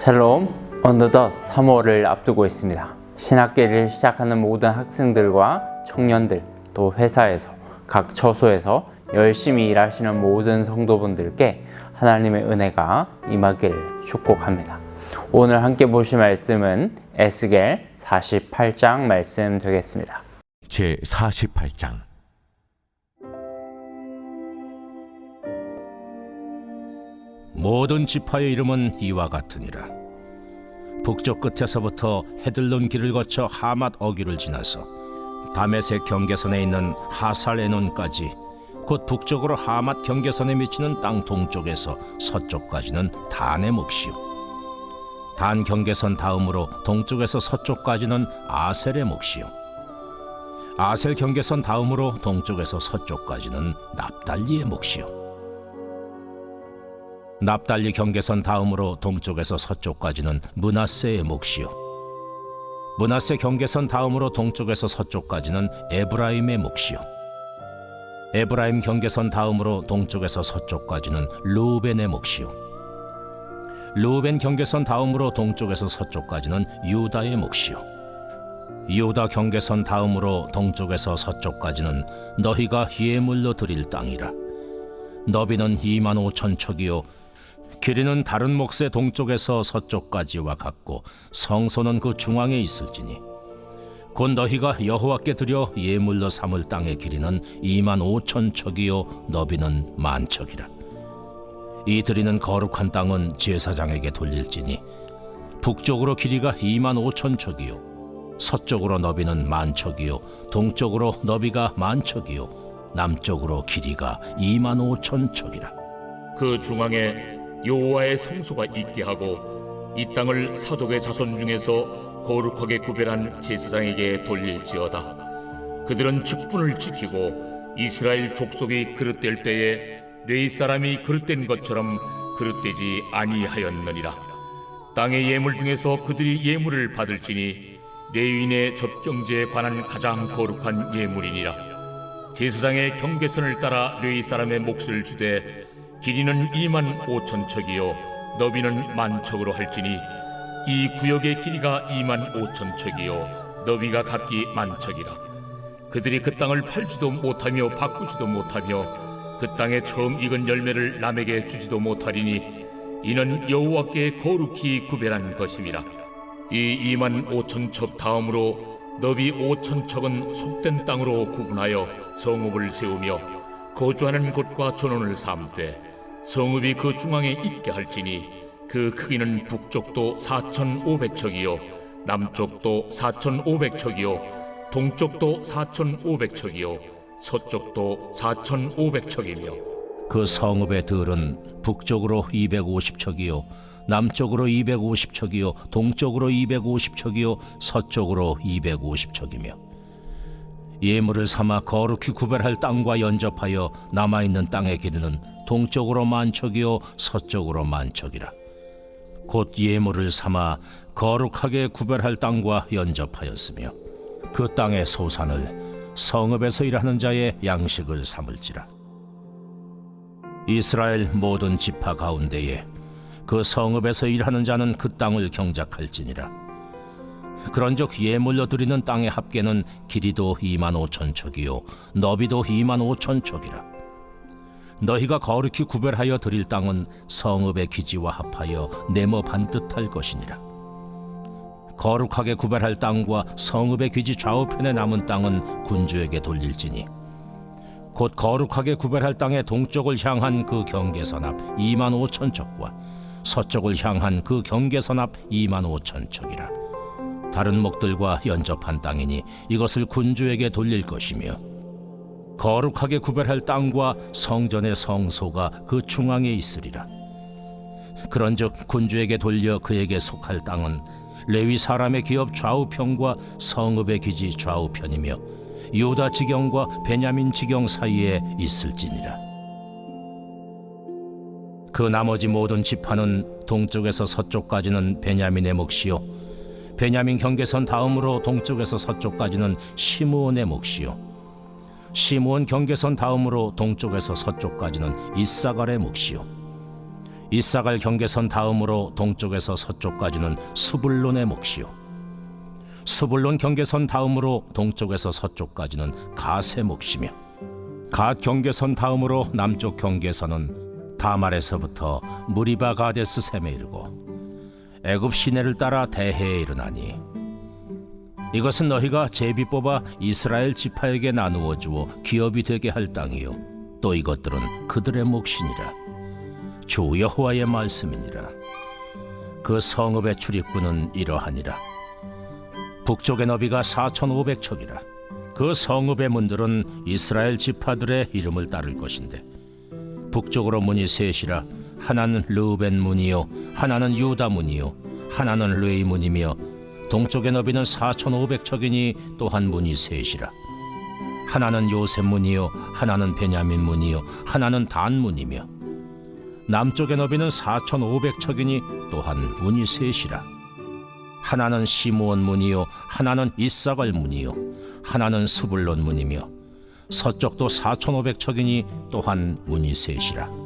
샬롬 어느덧 3월을 앞두고 있습니다. 신학기를 시작하는 모든 학생들과 청년들 또 회사에서 각 처소에서 열심히 일하시는 모든 성도분들께 하나님의 은혜가 임하기를 축복합니다. 오늘 함께 보실 말씀은 에스겔 48장 말씀 되겠습니다. 제 48장 모든 지파의 이름은 이와 같으니라. 북쪽 끝에서부터 헤들론 길을 거쳐 하맛 어귀를 지나서 다메섹 경계선에 있는 하살에논까지 곧 북쪽으로 하맛 경계선에 미치는 땅 동쪽에서 서쪽까지는 단의 몫이요. 단 경계선 다음으로 동쪽에서 서쪽까지는 아셀의 몫이요. 아셀 경계선 다음으로 동쪽에서 서쪽까지는 납달리의 몫이요. 납달리 경계선 다음으로 동쪽에서 서쪽까지는 문하세의 몫이요. 문하세 경계선 다음으로 동쪽에서 서쪽까지는 에브라임의 몫이요. 에브라임 경계선 다음으로 동쪽에서 서쪽까지는 루벤의 몫이요. 루벤 경계선 다음으로 동쪽에서 서쪽까지는 유다의 몫이요. 유다 경계선 다음으로 동쪽에서 서쪽까지는 너희가 예물로 드릴 땅이라. 너비는 2만 5천 척이요 길이는 다른 몫의 동쪽에서 서쪽까지와 같고 성소는 그 중앙에 있을지니. 곧 너희가 여호와께 드려 예물로 삼을 땅의 길이는 2만 5천 척이요 너비는 만 척이라. 이 드리는 거룩한 땅은 제사장에게 돌릴지니 북쪽으로 길이가 2만 5천 척이요 서쪽으로 너비는 만 척이요 동쪽으로 너비가 만 척이요 남쪽으로 길이가 2만 5천 척이라. 그 중앙에 여호와의 성소가 있게 하고 이 땅을 사독의 자손 중에서 거룩하게 구별한 제사장에게 돌릴지어다. 그들은 직분을 지키고 이스라엘 족속이 그릇될 때에 뇌 사람이 그릇된 것처럼 그릇되지 아니하였느니라. 땅의 예물 중에서 그들이 예물을 받을지니 레위인의 접경제에 관한 가장 거룩한 예물이니라. 제사장의 경계선을 따라 레위 사람의 몫을 주되 길이는 2만 5천 척이요 너비는 만 척으로 할지니 이 구역의 길이가 2만 5천 척이요 너비가 각기 만 척이라. 그들이 그 땅을 팔지도 못하며 바꾸지도 못하며 그 땅에 처음 익은 열매를 남에게 주지도 못하리니 이는 여호와께 거룩히 구별한 것임이라. 이 2만 5천 척 다음으로 너비 5천 척은 속된 땅으로 구분하여 성읍을 세우며 거주하는 곳과 전원을 삼되 성읍이 그 중앙에 있게 할지니 그 크기는 북쪽도 4,500척이요 남쪽도 4,500척이요 동쪽도 4,500척이요 서쪽도 4,500척이며. 그 성읍의 들은 북쪽으로 250척이요 남쪽으로 250척이요 동쪽으로 250척이요 서쪽으로 250척이며 예물을 삼아 거룩히 구별할 땅과 연접하여 남아 있는 땅의 길이는 동쪽으로 만척이요 서쪽으로 만척이라. 곧 예물을 삼아 거룩하게 구별할 땅과 연접하였으며 그 땅의 소산을 성읍에서 일하는 자의 양식을 삼을지라. 이스라엘 모든 지파 가운데에 그 성읍에서 일하는 자는 그 땅을 경작할지니라 그런즉 예물로 드리는 땅의 합계는 길이도 2만 5천 척이요. 너비도 2만 5천 척이라. 너희가 거룩히 구별하여 드릴 땅은 성읍의 기지와 합하여 네모 반듯할 것이니라. 거룩하게 구별할 땅과 성읍의 기지 좌우편에 남은 땅은 군주에게 돌릴지니. 곧 거룩하게 구별할 땅의 동쪽을 향한 그 경계선 앞 2만 5천 척과 서쪽을 향한 그 경계선 앞 2만 5천 척이라 다른 목들과 연접한 땅이니 이것을 군주에게 돌릴 것이며 거룩하게 구별할 땅과 성전의 성소가 그 중앙에 있으리라. 그런즉 군주에게 돌려 그에게 속할 땅은 레위 사람의 기업 좌우편과 성읍의 기지 좌우편이며 유다 지경과 베냐민 지경 사이에 있을지니라. 그 나머지 모든 지파는 동쪽에서 서쪽까지는 베냐민의 몫이요 베냐민 경계선 다음으로 동쪽에서 서쪽까지는 시므온의 몫이요. 시므온 경계선 다음으로 동쪽에서 서쪽까지는 이사갈의 몫이요. 이사갈 경계선 다음으로 동쪽에서 서쪽까지는 수불론의 몫이요. 수불론 경계선 다음으로 동쪽에서 서쪽까지는 가세 몫이며 갓 경계선 다음으로 남쪽 경계선은 다말에서부터 무리바 가데스 샘에 이르고 애굽 시내를 따라 대해에 이르나니 이것은 너희가 제비 뽑아 이스라엘 지파에게 나누어 주어 기업이 되게 할 땅이요. 또 이것들은 그들의 몫이니라. 주 여호와의 말씀이니라. 그 성읍의 출입구는 이러하니라. 북쪽의 너비가 4,500척이라. 그 성읍의 문들은 이스라엘 지파들의 이름을 따를 것인데 북쪽으로 문이 셋이라 하나는 르우벤 문이요 하나는 유다 문이요 하나는 레이 문이며 동쪽의 너비는 4,500척이니 또한 문이 셋이라. 하나는 요셉 문이요 하나는 베냐민 문이요 하나는 단 문이며 남쪽의 너비는 4,500척이니 또한 문이 셋이라. 하나는 시므온 문이요 하나는 이사갈 문이요 하나는 스불론 문이며 서쪽도 4,500척이니 또한 문이 셋이라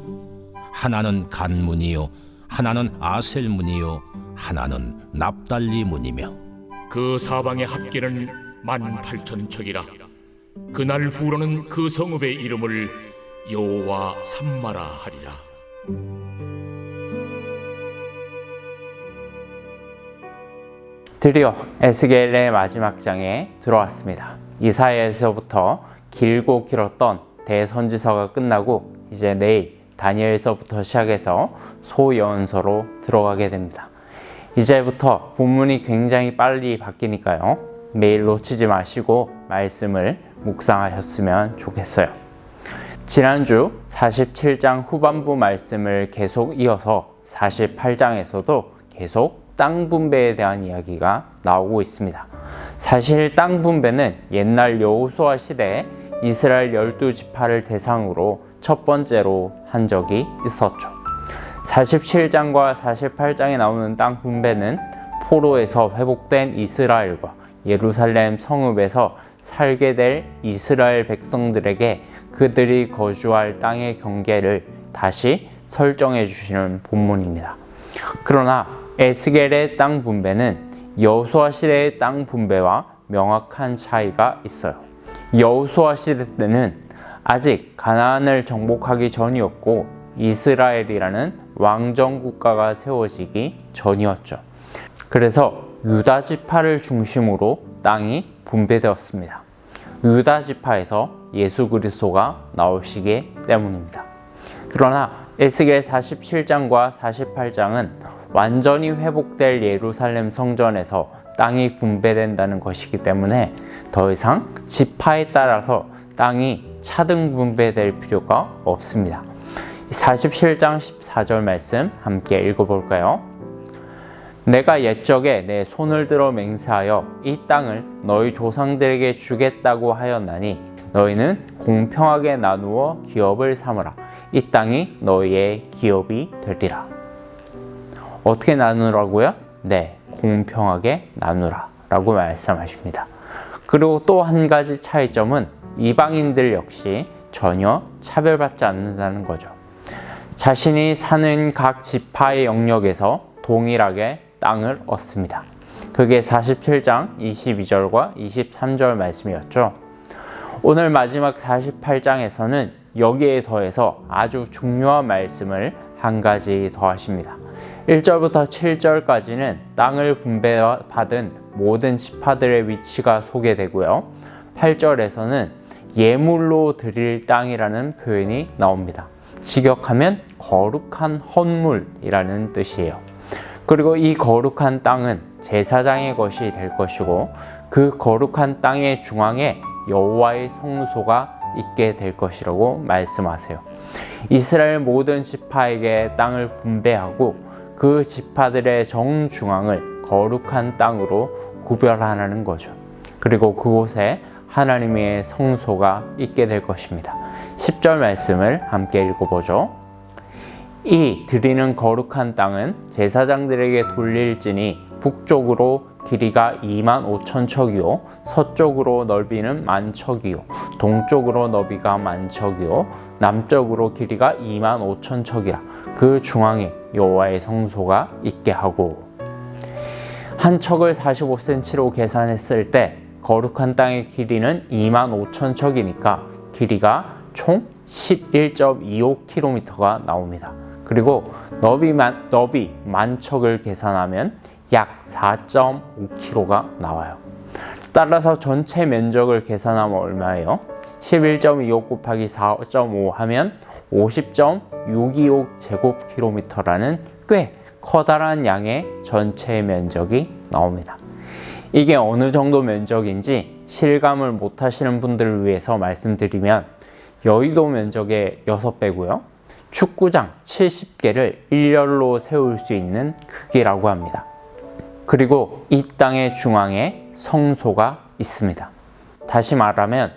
하나는 간 문이요 하나는 아셀 문이요 하나는 납달리 문이며. 그 사방의 합계는 만 팔천 척이라. 그날 후로는 그 성읍의 이름을 여호와 삼마라 하리라. 드디어 에스겔의 마지막 장에 들어왔습니다. 이사야에서부터 길고 길었던 대선지서가 끝나고 이제 내일 다니엘서부터 시작해서 소연서로 들어가게 됩니다. 이제부터 본문이 굉장히 빨리 바뀌니까요. 매일 놓치지 마시고 말씀을 묵상하셨으면 좋겠어요. 지난주 47장 후반부 말씀을 계속 이어서 48장에서도 계속 땅 분배에 대한 이야기가 나오고 있습니다. 사실 땅 분배는 옛날 여호수아 시대에 이스라엘 열두 지파를 대상으로 첫 번째로 한 적이 있었죠. 47장과 48장에 나오는 땅 분배는 포로에서 회복된 이스라엘과 예루살렘 성읍에서 살게 될 이스라엘 백성들에게 그들이 거주할 땅의 경계를 다시 설정해 주시는 본문입니다. 그러나 에스겔의 땅 분배는 여호수아 시대의 땅 분배와 명확한 차이가 있어요. 여호수아 시대 때는 아직 가나안을 정복하기 전이었고 이스라엘이라는 왕정 국가가 세워지기 전이었죠. 그래서 유다 지파를 중심으로 땅이 분배되었습니다. 유다 지파에서 예수 그리스도가 나오시기 때문입니다. 그러나 에스겔 47장과 48장은 완전히 회복될 예루살렘 성전에서 땅이 분배된다는 것이기 때문에 더 이상 지파에 따라서 땅이 차등 분배될 필요가 없습니다. 47장 14절 말씀 함께 읽어볼까요? 내가 옛적에 내 손을 들어 맹세하여 이 땅을 너희 조상들에게 주겠다고 하였나니 너희는 공평하게 나누어 기업을 삼으라. 이 땅이 너희의 기업이 되리라. 어떻게 나누라고요? 네, 공평하게 나누라. 라고 말씀하십니다. 그리고 또 한 가지 차이점은 이방인들 역시 전혀 차별받지 않는다는 거죠. 자신이 사는 각 지파의 영역에서 동일하게 땅을 얻습니다. 그게 47장 22절과 23절 말씀이었죠. 오늘 마지막 48장에서는 여기에 더해서 아주 중요한 말씀을 한 가지 더 하십니다. 1절부터 7절까지는 땅을 분배받은 모든 지파들의 위치가 소개되고요. 8절에서는 예물로 드릴 땅이라는 표현이 나옵니다. 직역하면 거룩한 헌물이라는 뜻이에요. 그리고 이 거룩한 땅은 제사장의 것이 될 것이고 그 거룩한 땅의 중앙에 여호와의 성소가 있게 될 것이라고 말씀하세요. 이스라엘 모든 지파에게 땅을 분배하고 그 지파들의 정중앙을 거룩한 땅으로 구별하라는 거죠. 그리고 그곳에 하나님의 성소가 있게 될 것입니다. 10절 말씀을 함께 읽어보죠. 이 드리는 거룩한 땅은 제사장들에게 돌릴지니 북쪽으로 길이가 2만 5천 척이요 서쪽으로 넓이는 만 척이요 동쪽으로 너비가 만 척이요 남쪽으로 길이가 2만 5천 척이라 그 중앙에 여호와의 성소가 있게 하고 한 척을 45cm로 계산했을 때 거룩한 땅의 길이는 2만 5천 척이니까 길이가 총 11.25km가 나옵니다. 그리고 너비만, 너비 만 척을 계산하면 약 4.5km가 나와요. 따라서 전체 면적을 계산하면 얼마예요? 11.25 곱하기 4.5 하면 50.625 제곱킬로미터라는 꽤 커다란 양의 전체 면적이 나옵니다. 이게 어느 정도 면적인지 실감을 못 하시는 분들을 위해서 말씀드리면 여의도 면적의 6배고요. 축구장 70개를 일렬로 세울 수 있는 크기라고 합니다. 그리고 이 땅의 중앙에 성소가 있습니다. 다시 말하면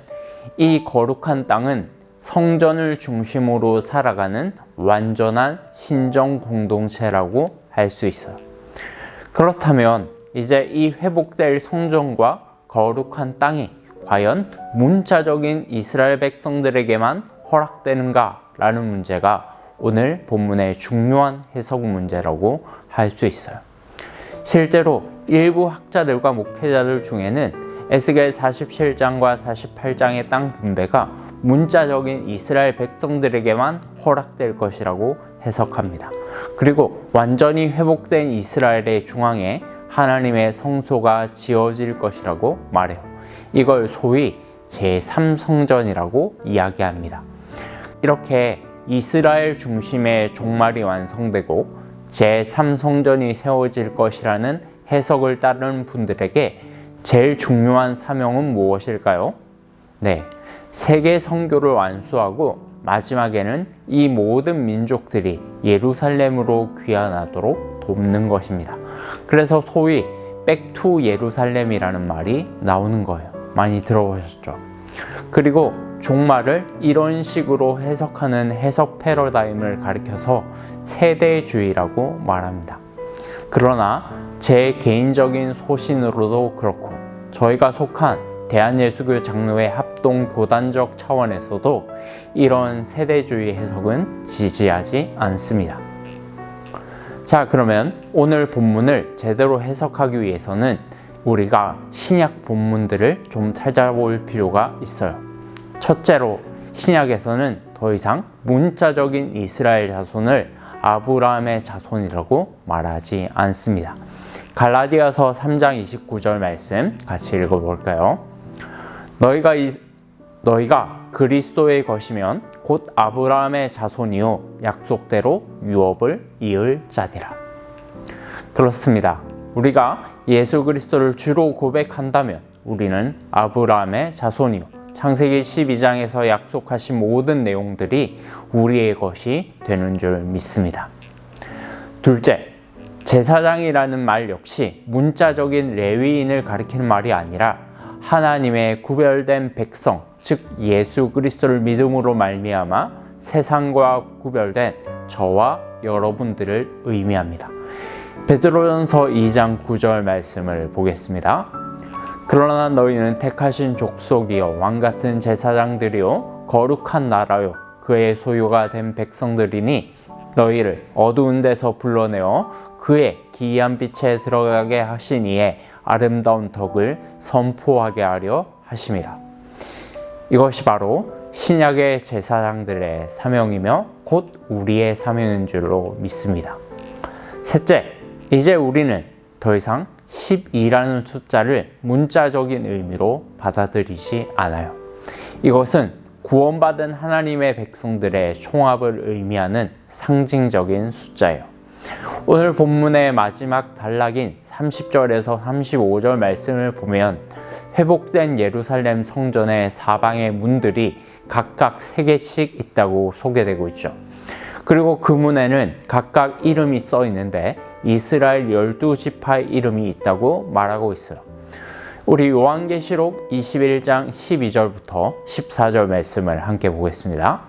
이 거룩한 땅은 성전을 중심으로 살아가는 완전한 신정 공동체라고 할 수 있어요. 그렇다면 이제 이 회복될 성전과 거룩한 땅이 과연 문자적인 이스라엘 백성들에게만 허락되는가라는 문제가 오늘 본문의 중요한 해석 문제라고 할 수 있어요. 실제로 일부 학자들과 목회자들 중에는 에스겔 47장과 48장의 땅 분배가 문자적인 이스라엘 백성들에게만 허락될 것이라고 해석합니다. 그리고 완전히 회복된 이스라엘의 중앙에 하나님의 성소가 지어질 것이라고 말해요. 이걸 소위 제3성전이라고 이야기합니다. 이렇게 이스라엘 중심의 종말이 완성되고 제3성전이 세워질 것이라는 해석을 따르는 분들에게 제일 중요한 사명은 무엇일까요? 네. 세계 선교를 완수하고 마지막에는 이 모든 민족들이 예루살렘으로 귀환하도록 돕는 것입니다. 그래서 소위 백투 예루살렘이라는 말이 나오는 거예요. 많이 들어보셨죠? 그리고 종말을 이런 식으로 해석하는 해석 패러다임을 가리켜서 세대주의라고 말합니다. 그러나 제 개인적인 소신으로도 그렇고 저희가 속한 대한예수교 장로회 합동 교단적 차원에서도 이런 세대주의 해석은 지지하지 않습니다. 자, 그러면 오늘 본문을 제대로 해석하기 위해서는 우리가 신약 본문들을 좀 찾아볼 필요가 있어요. 첫째로 신약에서는 더 이상 문자적인 이스라엘 자손을 아브라함의 자손이라고 말하지 않습니다. 갈라디아서 3장 29절 말씀 같이 읽어 볼까요? 너희가 이, 너희가 그리스도의 것이면 곧 아브라함의 자손이요 약속대로 유업을 이을 자디라. 그렇습니다. 우리가 예수 그리스도를 주로 고백한다면 우리는 아브라함의 자손이요 창세기 12장에서 약속하신 모든 내용들이 우리의 것이 되는 줄 믿습니다. 둘째, 제사장이라는 말 역시 문자적인 레위인을 가리키는 말이 아니라 하나님의 구별된 백성, 즉 예수 그리스도를 믿음으로 말미암아 세상과 구별된 저와 여러분들을 의미합니다. 베드로전서 2장 9절 말씀을 보겠습니다. 그러나 너희는 택하신 족속이요 왕 같은 제사장들이요 거룩한 나라요 그의 소유가 된 백성들이니 너희를 어두운 데서 불러내어 그의 기이한 빛에 들어가게 이의 아름다운 덕을 선포하게 하려 하심이라. 이것이 바로 신약의 제사장들의 사명이며 곧 우리의 사명인 줄로 믿습니다. 셋째, 이제 우리는 더 이상 12라는 숫자를 문자적인 의미로 받아들이지 않아요. 이것은 구원받은 하나님의 백성들의 총합을 의미하는 상징적인 숫자예요. 오늘 본문의 마지막 단락인 30절에서 35절 말씀을 보면 회복된 예루살렘 성전의 사방의 문들이 각각 3개씩 있다고 소개되고 있죠. 그리고 그 문에는 각각 이름이 써 있는데 이스라엘 12지파의 이름이 있다고 말하고 있어요. 우리 요한계시록 21장 12절부터 14절 말씀을 함께 보겠습니다.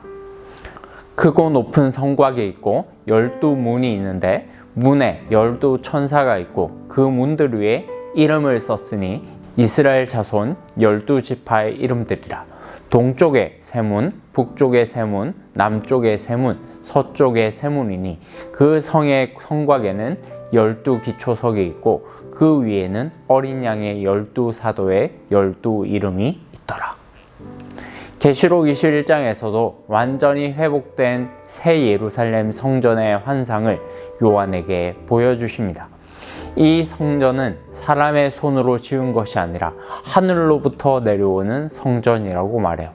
크고 높은 성곽이 있고 열두 문이 있는데 문에 열두 천사가 있고 그 문들 위에 이름을 썼으니 이스라엘 자손 열두 지파의 이름들이라. 동쪽의 세문, 북쪽의 세문, 남쪽의 세문, 서쪽의 세문이니 그 성의 성곽에는 열두 기초석이 있고 그 위에는 어린 양의 열두 사도의 열두 이름이 있더라. 계시록 21장에서도 완전히 회복된 새 예루살렘 성전의 환상을 요한에게 보여주십니다. 이 성전은 사람의 손으로 지은 것이 아니라 하늘로부터 내려오는 성전이라고 말해요.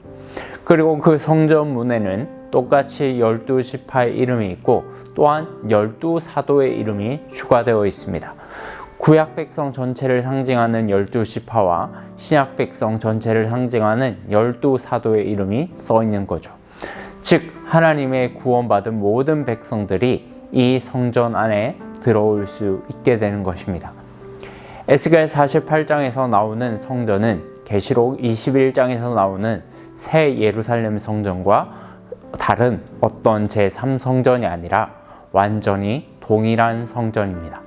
그리고 그 성전 문에는 똑같이 열두 지파의 이름이 있고 또한 열두 사도의 이름이 추가되어 있습니다. 구약 백성 전체를 상징하는 열두 지파와 신약 백성 전체를 상징하는 열두 사도의 이름이 써 있는 거죠. 즉 하나님의 구원받은 모든 백성들이 이 성전 안에 들어올 수 있게 되는 것입니다. 에스겔 48장에서 나오는 성전은 계시록 21장에서 나오는 새 예루살렘 성전과 다른 어떤 제3성전이 아니라 완전히 동일한 성전입니다.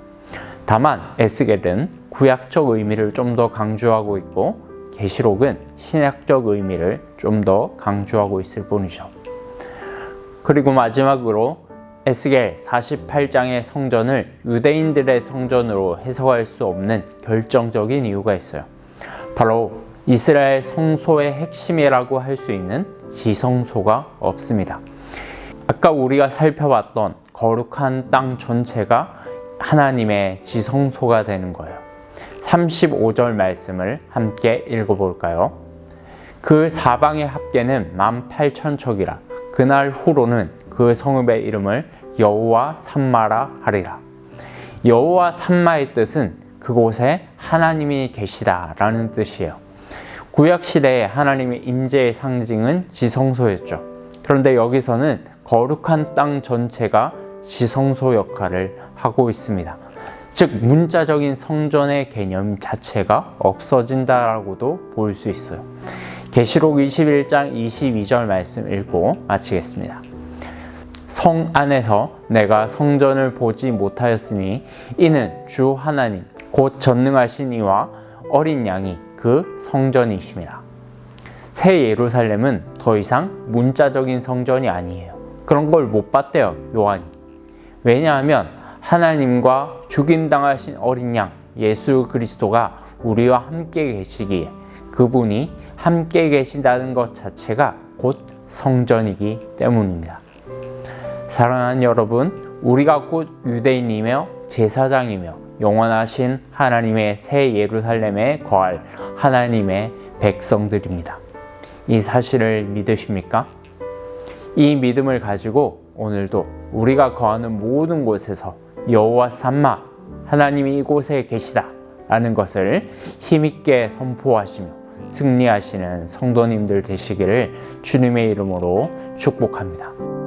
다만 에스겔은 구약적 의미를 좀 더 강조하고 있고 계시록은 신약적 의미를 좀 더 강조하고 있을 뿐이죠. 그리고 마지막으로 에스겔 48장의 성전을 유대인들의 성전으로 해석할 수 없는 결정적인 이유가 있어요. 바로 이스라엘 성소의 핵심이라고 할 수 있는 지성소가 없습니다. 아까 우리가 살펴봤던 거룩한 땅 전체가 하나님의 지성소가 되는 거예요. 35절 말씀을 함께 읽어볼까요? 그 사방의 합계는 18,000척이라 그날 후로는 그 성읍의 이름을 여호와 삼마라 하리라. 여호와 삼마의 뜻은 그곳에 하나님이 계시다라는 뜻이에요. 구약 시대에 하나님의 임재의 상징은 지성소였죠. 그런데 여기서는 거룩한 땅 전체가 지성소 역할을 하고 있습니다. 즉 문자적인 성전의 개념 자체가 없어진다라고도 볼 수 있어요. 계시록 21장 22절 말씀 읽고 마치겠습니다. 성 안에서 내가 성전을 보지 못하였으니 이는 주 하나님 곧 전능하신 이와 어린 양이 그 성전이십니다. 새 예루살렘은 더 이상 문자적인 성전이 아니에요. 그런 걸 못 봤대요, 요한이. 왜냐하면 하나님과 죽임당하신 어린 양 예수 그리스도가 우리와 함께 계시기에 그분이 함께 계신다는 것 자체가 곧 성전이기 때문입니다. 사랑하는 여러분, 우리가 곧 유대인이며 제사장이며 영원하신 하나님의 새 예루살렘에 거할 하나님의 백성들입니다. 이 사실을 믿으십니까? 이 믿음을 가지고 오늘도 우리가 거하는 모든 곳에서 여호와 삼마 하나님이 이곳에 계시다 라는 것을 힘있게 선포하시며 승리하시는 성도님들 되시기를 주님의 이름으로 축복합니다.